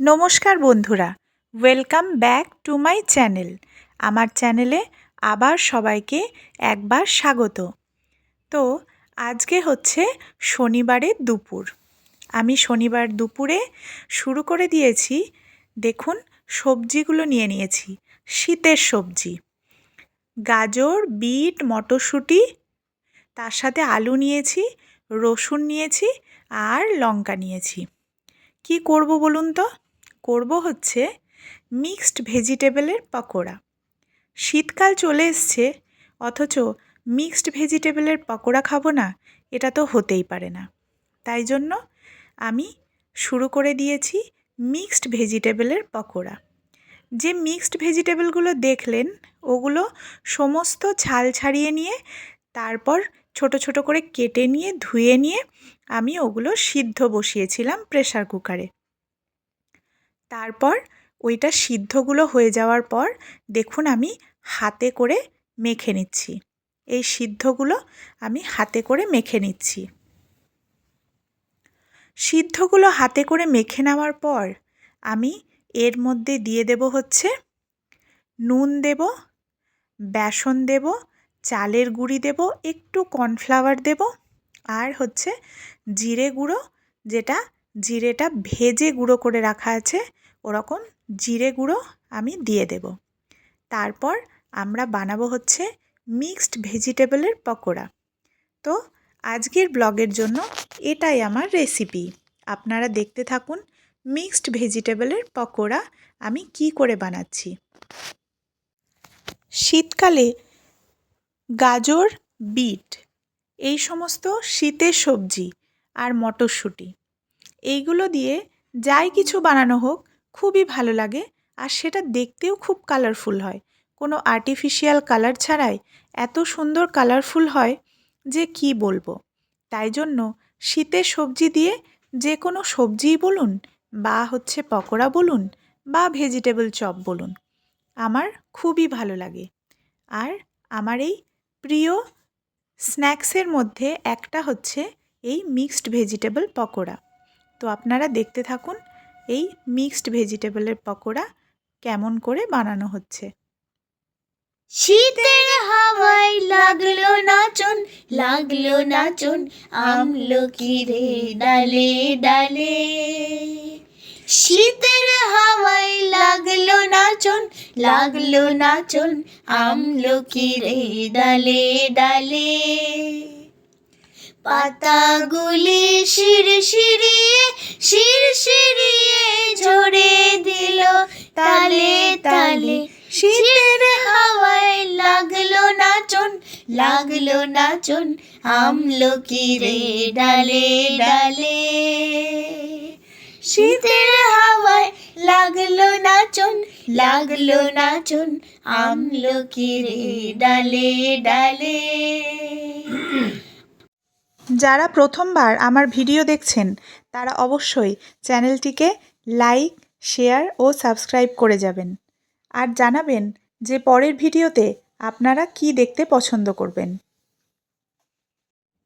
নমস্কার বন্ধুরা welcome back to my channel আমার চ্যানেলে আবার সবাইকে একবার স্বাগত। তো, আজকে হচ্ছে শনিবারের দুপুর। আমি শনিবার দুপুরে শুরু করে দিয়েছি, দেখুন, সবজিগুলো নিয়ে নিয়েছি, শীতের সবজি। গাজর, বিট, মটরশুঁটি, তার সাথে আলু নিয়েছি, রসুন নিয়েছি, আর লঙ্কা নিয়েছি। কি করব বলুন তো? করব হচ্ছে মিক্সড ভেজিটেবলের পকোড়া। শীতকাল চলে এসছে, অথচ মিক্সড ভেজিটেবলের পকোড়া খাব না, এটা তো হতেই পারে না। তাই জন্য আমি শুরু করে দিয়েছি মিক্সড ভেজিটেবলের পকোড়া। যে মিক্সড ভেজিটেবলগুলো দেখলেন, ওগুলো সমস্ত ছাল ছাড়িয়ে নিয়ে, তারপর ছোট ছোট করে কেটে নিয়ে, ধুয়ে নিয়ে আমি ওগুলো সিদ্ধ বসিয়েছিলাম প্রেশার কুকারে। তারপর ওইটা সিদ্ধগুলো হয়ে যাওয়ার পর দেখুন আমি হাতে করে মেখে নিচ্ছি। এই সিদ্ধগুলো আমি হাতে করে মেখে নিচ্ছি। সিদ্ধগুলো হাতে করে মেখে নেওয়ার পর আমি এর মধ্যে দিয়ে দেব হচ্ছে নুন দেব, বেসন দেব, চালের গুঁড়ি দেব, একটু কর্নফ্লাওয়ার দেব আর হচ্ছে জিরে গুঁড়ো যেটা জিরেটা ভেজে গুঁড়ো করে রাখা আছে ওরকম জিরে গুঁড়ো আমি দিয়ে দেব। তারপর আমরা বানাবো হচ্ছে মিক্সড ভেজিটেবলের পকোড়া। তো আজকের ব্লগের জন্য এটাই আমার রেসিপি। আপনারা দেখতে থাকুন মিক্সড ভেজিটেবলের পকোড়া আমি কি করে বানাচ্ছি। শীতকালে গাজর, বিট, এই সমস্ত শীতের সবজি আর মটরশুঁটি, এইগুলো দিয়ে যাই কিছু বানানো হোক খুবই ভালো লাগে। আর সেটা দেখতেও খুব কালারফুল হয়। কোনো আর্টিফিশিয়াল কালার ছাড়াই এত সুন্দর কালারফুল হয় যে কি বলব? তাই জন্য শীতের সবজি দিয়ে যে কোনো সবজিই বলুন, বা হচ্ছে পকোড়া বলুন, বা ভেজিটেবল চপ বলুন, আমার খুবই ভালো লাগে। আর আমার এই প্রিয় স্ন্যাক্সের মধ্যে একটা হচ্ছে এই মিক্সড ভেজিটেবল পকোড়া। তো আপনারা দেখতে থাকুন এই মিক্সড ভেজিটেবলের পকোড়া কেমন করে বানানো হচ্ছে? শীতের হাওয়ায় লাগল নাচন লাগল নাচন আমলকি রে ডালে ডালে। শীতের হাওয়ায় লাগল নাচন লাগল নাচন আমলকি রে ডালে ডালে। পাতাগুলি শির শিরিয়ে শির শিরিয়ে ঝরে দিল। তালে তালে শীতের হাওয়ায় লাগল নাচন লাগল নাচন আমলকি রে ডালে ডালে। শীতের হাওয়ায় লাগল নাচন লাগল নাচন আমলকি রে ডালে ডালে। যারা প্রথমবার আমার ভিডিও দেখছেন, তারা অবশ্যই চ্যানেলটিকে লাইক, শেয়ার ও সাবস্ক্রাইব করে যাবেন। আর জানাবেন যে পরের ভিডিওতে আপনারা কি দেখতে পছন্দ করবেন।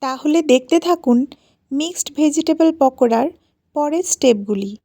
তাহলে দেখতে থাকুন মিক্সড ভেজিটেবল পকোড়ার পরের স্টেপগুলি।